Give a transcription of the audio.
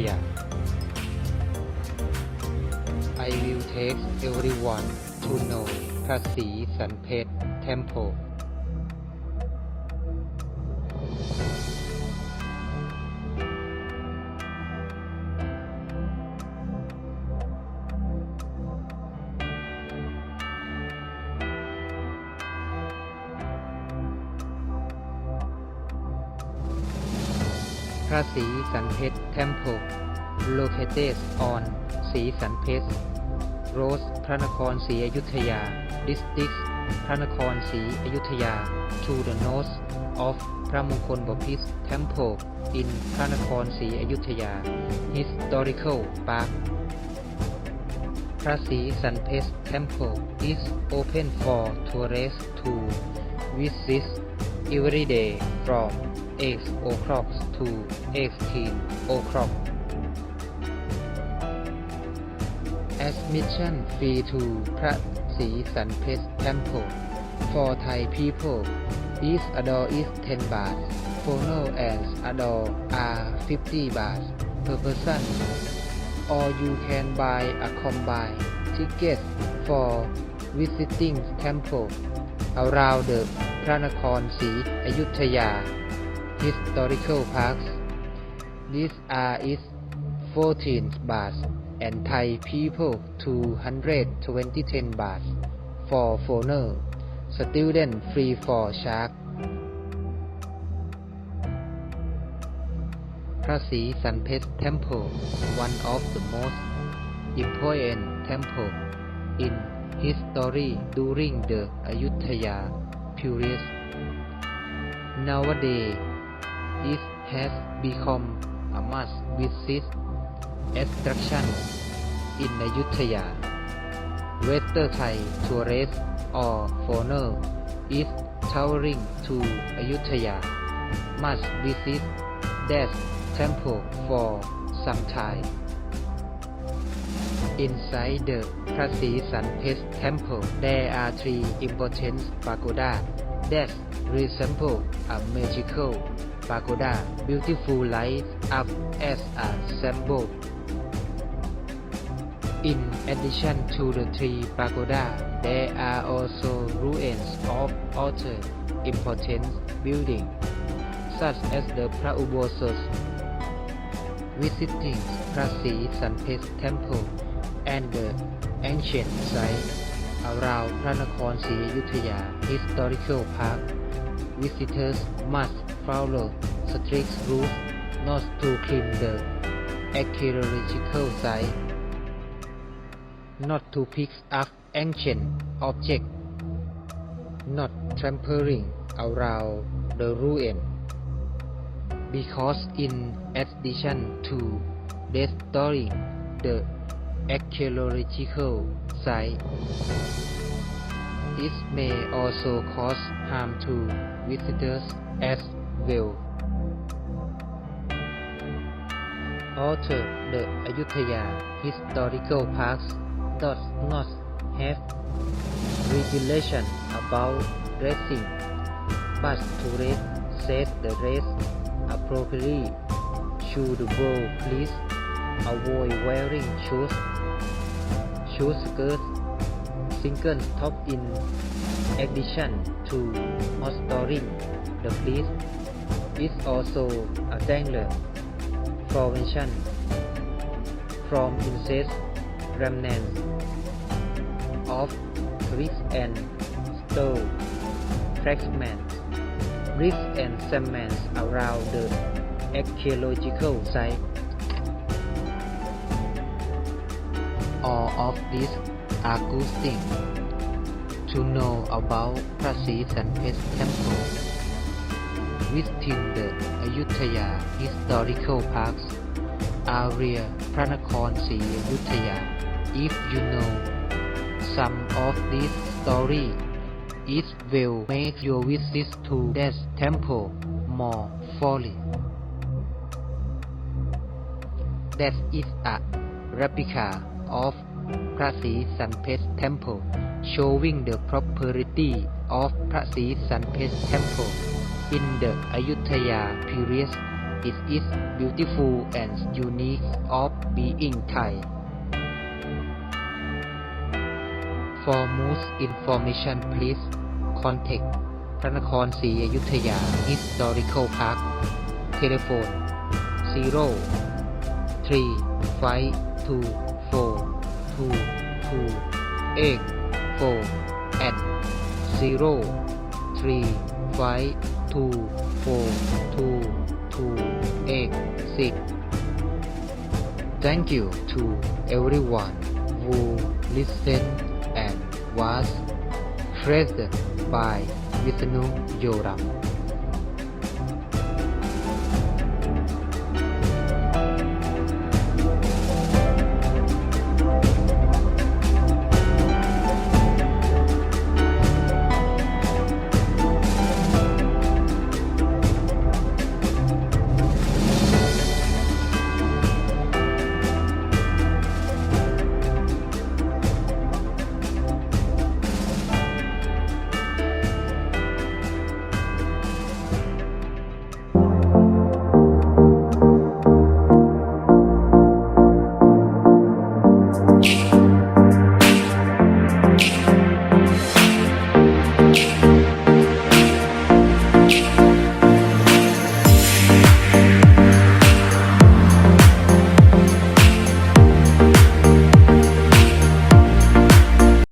ซีย I will take everyone to know พระศรีสันเพชร Temple. พระศรีสันเพชร Temple located on ศรีสันเพชร Road พระนครศรีอยุธยา District พระนครศรีอยุธยา to the north of พระมงคลบพิตร Temple in พระนครศรีอยุธยา Historical Park พระศรีสันเพชร Temple is open for tourists to visit every day from 8 o'clock to 18 o'clock. Admission fee to พระศรีสันเพชร Temple for Thai people each adult is 10 baht. Foreigner and adult are 50 baht per person. Or you can buy a combined ticket for visiting temple around the พระนครศรีอยุธยา historical parks. These are its 14 baht and Thai people 220 baht for foreigner. Student free for charge. พระศรีสันเพชร Temple one of the most important temple in history during the Ayutthaya period. Nowadays, it has become a must-visit attraction in Ayutthaya. Whether Thai tourists or foreigner is traveling to Ayutthaya must visit that temple for some time. Inside the Prasi San Pes temple, there are three important pagoda that resemble a magical pagoda, beautiful life up as a symbol. In addition to the three pagoda, there are also ruins of other important buildings, such as the Praubosas, visiting Prasi Sanpet Temple and the ancient site around Pranakon Sri Yuthaya Historical Park. Visitors must follow strict rules not to climb the archaeological site. Not to pick up ancient objects not trampling around the ruin. Because in addition to destroying the archaeological site. It may also cause harm to visitors as well. Although the Ayutthaya historical parks does not have regulation about dressing, but tourists set the dress appropriately. Should go please avoid wearing shoes, shoe skirts, single top in addition to storing the fleece is also a danger prevention from insect remnants of bricks and stone fragments, bricks and cements around the archaeological site. All of these are good things to know about Prasi Sanpet Temple. Within the Ayutthaya Historical Parks area Pranakon Sri Ayutthaya. If you know some of this story it will make your visit to that temple more fully. That is a replica of Prasi Sanpet Temple, showing the property of Prasi Sanpet Temple in the Ayutthaya period It is beautiful and unique of being Thai. For most information please contact พระนครศรีอยุธยา Historical Park Telephone 0 3 5 2 4 2 2 8 4 and 0 3 5 2 4 2 2 8 6 Thank you to everyone who listened and was praised by Vishnu Yoram.